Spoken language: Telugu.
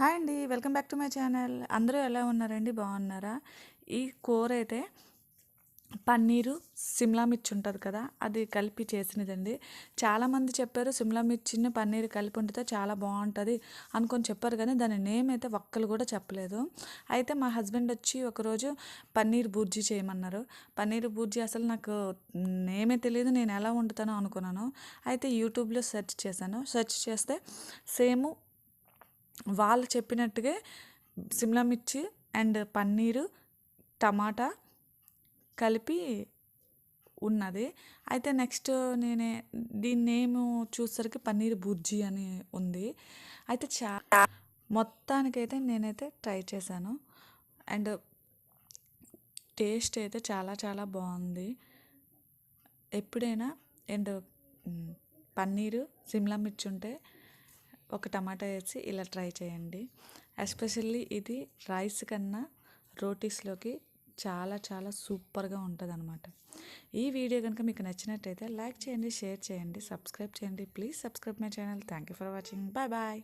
హాయ్ అండి. Welcome back to my channel. అందరూ ఎలా ఉన్నారండి? బాగున్నారా? ఈ కూర అయితే పన్నీరు సిమ్లా మిర్చి ఉంటుంది కదా అది కలిపి చేసినదండి. చాలామంది చెప్పారు సిమ్లా మిర్చిని పన్నీరు కలిపి వండితే చాలా బాగుంటుంది అనుకొని చెప్పారు కానీ దాని నేమ్ అయితే ఒక్కరు కూడా చెప్పలేదు. అయితే మా హస్బెండ్ వచ్చి ఒకరోజు పన్నీర్ బూర్జీ చేయమన్నారు. పన్నీర్ బూర్జీ అసలు నాకు నేమే తెలియదు నేను ఎలా వండుతానో అనుకున్నాను. అయితే యూట్యూబ్లో సెర్చ్ చేశాను. సెర్చ్ చేస్తే సేమ్ వాళ్ళు చెప్పినట్టుగా సిమ్లా మిర్చి అండ్ పన్నీరు టమాటా కలిపి ఉన్నది. అయితే నెక్స్ట్ నేనే దీని నేమ్ చూసేసరికి పన్నీర్ బుర్జీ అని ఉంది. అయితే చా మొత్తానికైతే నేనైతే ట్రై చేశాను. అండ్ టేస్ట్ అయితే చాలా చాలా బాగుంది. ఎప్పుడైనా అండ్ పన్నీరు సిమ్లా మిర్చి ఉంటే ఒక టమాటా వేసి ఇలా ట్రై చేయండి. ఎస్పెషల్లీ ఇది రైస్ కన్నా రోటీస్లోకి చాలా చాలా సూపర్గా ఉంటుంది అనమాట ఈ వీడియో కనుక మీకు నచ్చినట్టయితే లైక్ చేయండి షేర్ చేయండి సబ్స్క్రైబ్ చేయండి. Please subscribe my channel. Thank you for watching. Bye bye.